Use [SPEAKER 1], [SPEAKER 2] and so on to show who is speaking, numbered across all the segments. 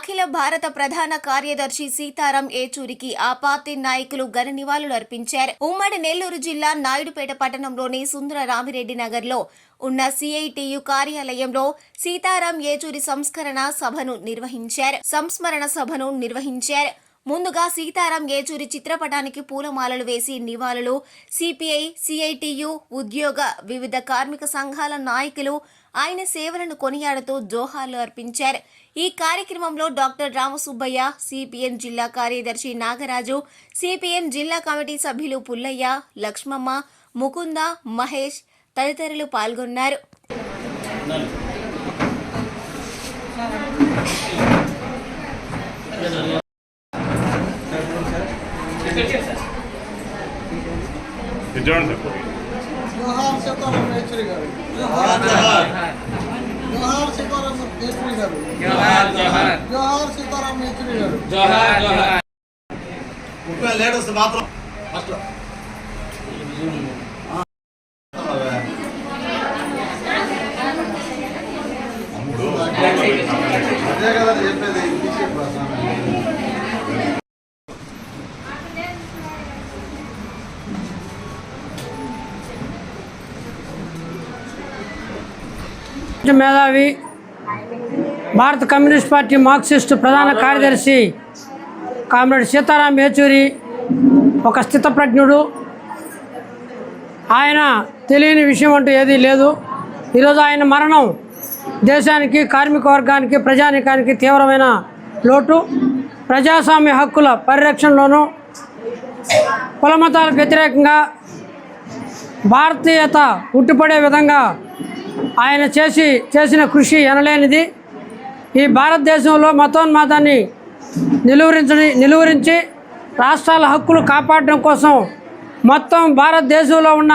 [SPEAKER 1] అఖిల భారత ప్రధాన కార్యదర్శి సీతారాం ఏచూరికి ఆ పార్టీ నాయకులు ఘన నివాళులు అర్పించారు. ఉమ్మడి నెల్లూరు జిల్లా నాయుడుపేట పట్టణంలోని సుందర రామిరెడ్డి నగర్లో ఉన్న సిఐటియు కార్యాలయంలో సీతారాం ఏచూరి సంస్కరణ సభను నిర్వహించారు. సంస్మరణ సభను నిర్వహించారు. ముందుగా సీతారాం యేచూరి చిత్రపటానికి పూలమాలలు వేసి నివాళులు. సిపిఐ సిఐటియు ఉద్యోగ వివిధ కార్మిక సంఘాల నాయకులు ఆయన సేవలను కొనియాడుతూ జోహార్లు అర్పించారు. ఈ కార్యక్రమంలో డాక్టర్ రామసుబ్బయ్య సిపిఎం జిల్లా కార్యదర్శి నాగరాజు సిపిఎం జిల్లా కమిటీ సభ్యులు పుల్లయ్య లక్ష్మమ్మ ముకుంద మహేష్ తదితరులు పాల్గొన్నారు.
[SPEAKER 2] ఇది చూడండి సార్
[SPEAKER 3] జోహార్ సీతారాం యేచూరి గారు
[SPEAKER 4] జోహార్ జోహార్
[SPEAKER 3] జోహార్ సీతారాం యేచూరి గారు
[SPEAKER 4] జోహార్ జోహార్
[SPEAKER 3] జోహార్ సీతారాం యేచూరి గారు
[SPEAKER 4] జోహార్ జోహార్
[SPEAKER 5] ముప్పై లేటెస్ట్ మాత్రం ఫస్ట్ అదే కదా చెప్పేది తీసేయండి బా
[SPEAKER 6] మేధావి భారత కమ్యూనిస్ట్ పార్టీ మార్క్సిస్ట్ ప్రధాన కార్యదర్శి కామ్రేడ్ సీతారాం యేచూరి ఒక స్థితప్రజ్ఞుడు. ఆయన తెలియని విషయం అంటూ ఏదీ లేదు. ఈరోజు ఆయన మరణం దేశానికి కార్మిక వర్గానికి ప్రజానికానికి తీవ్రమైన లోటు. ప్రజాస్వామ్య హక్కుల పరిరక్షణలోనూ కులమతాలకు వ్యతిరేకంగా భారతీయత ఉట్టిపడే విధంగా ఆయన చేసి చేసిన కృషి ఎనలేనిది. ఈ భారతదేశంలో మతోన్మాదాన్ని నిలువరించని నిలువరించి రాష్ట్రాల హక్కులు కాపాడడం కోసం మొత్తం భారతదేశంలో ఉన్న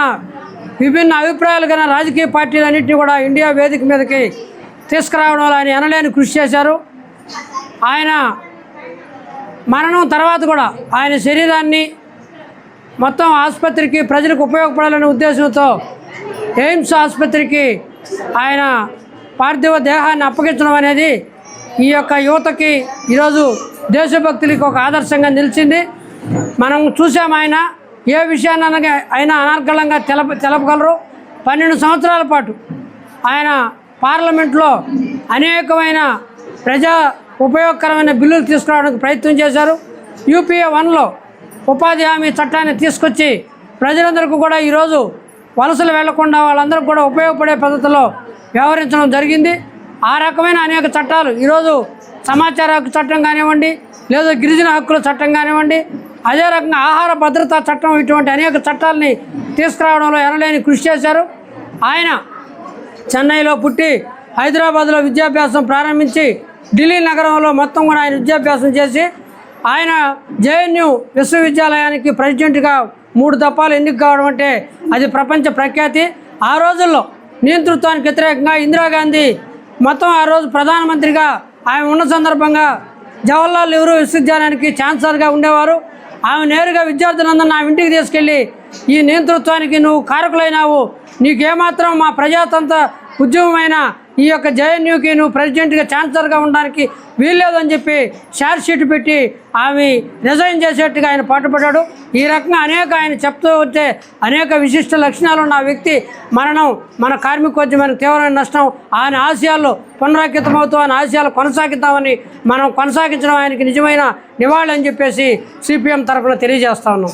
[SPEAKER 6] విభిన్న అభిప్రాయాలు గల రాజకీయ పార్టీలన్నింటినీ కూడా ఇండియా వేదిక మీదకి తీసుకురావడంలో ఆయన ఎనలేని కృషి చేశారు. ఆయన మరణం తర్వాత కూడా ఆయన శరీరాన్ని మొత్తం ఆసుపత్రికి ప్రజలకు ఉపయోగపడాలనే ఉద్దేశంతో ఎయిమ్స్ ఆసుపత్రికి ఆయన పార్థివ దేహాన్ని అప్పగించడం అనేది ఈ యొక్క యువతకి ఈరోజు దేశభక్తులకి ఒక ఆదర్శంగా నిలిచింది. మనం చూసాం ఆయన ఏ విషయాన్ని అనగా అయినా అనర్గళంగా తెలప తెలపగలరు? పన్నెండు సంవత్సరాల పాటు ఆయన పార్లమెంట్లో అనేకమైన ప్రజా ఉపయోగకరమైన బిల్లులు తీసుకురావడానికి ప్రయత్నం చేశారు. యూపీఏ వన్లో ఉపాధి హామీ చట్టాన్ని తీసుకొచ్చి ప్రజలందరికీ కూడా ఈరోజు వలసలు వెళ్ళకుండా వాళ్ళందరికీ కూడా ఉపయోగపడే పద్ధతిలో వ్యవహరించడం జరిగింది. ఆ రకమైన అనేక చట్టాలు ఈరోజు సమాచార హక్కు చట్టం కానివ్వండి లేదా గిరిజన హక్కుల చట్టం కానివ్వండి అదే రకంగా ఆహార భద్రతా చట్టం ఇటువంటి అనేక చట్టాలని తీసుకురావడంలో ఎనలేని కృషి చేశారు. ఆయన చెన్నైలో పుట్టి హైదరాబాద్లో విద్యాభ్యాసం ప్రారంభించి ఢిల్లీ నగరంలో మొత్తం కూడా ఆయన విద్యాభ్యాసం చేసి ఆయన జేఎన్యు విశ్వవిద్యాలయానికి ప్రెసిడెంట్గా మూడు దఫాలు ఎన్నిక కావడం అంటే అది ప్రపంచ ప్రఖ్యాతి. ఆ రోజుల్లో నియంతృత్వానికి వ్యతిరేకంగా ఇందిరాగాంధీ మొత్తం ఆ రోజు ప్రధానమంత్రిగా ఆమె ఉన్న సందర్భంగా జవహర్లాల్ నెహ్రూ విశ్వవిద్యాలయానికి ఛాన్సలర్గా ఉండేవారు. ఆమె నేరుగా విద్యార్థులందరూ నా ఇంటికి తీసుకెళ్ళి ఈ నియంతృత్వానికి నువ్వు కారకులైనావు. నీకేమాత్రం మా ప్రజాతంత్ర ఉద్యమమైన ఈ యొక్క జేఎన్యూకి నువ్వు ప్రెసిడెంట్గా ఛాన్సలర్గా ఉండడానికి వీల్లేదని చెప్పి షార్ట్ షీట్ పెట్టి ఆమె రిజైన్ చేసేట్టుగా ఆయన పాటుపడ్డాడు. ఈ రకంగా అనేక ఆయన చెప్తూ ఉంటే అనేక విశిష్ట లక్షణాలు ఉన్న ఆ వ్యక్తి మరణం మన కార్మికోద్యమానికి తీవ్రమైన నష్టం ఆయన ఆశయాలు పునరాకితమవుతూ ఆయన ఆశయాలు కొనసాగిద్దామని మనం కొనసాగించడం ఆయనకి నిజమైన నివాళి అని చెప్పేసి సిపిఎం తరఫున తెలియజేస్తా ఉన్నాం.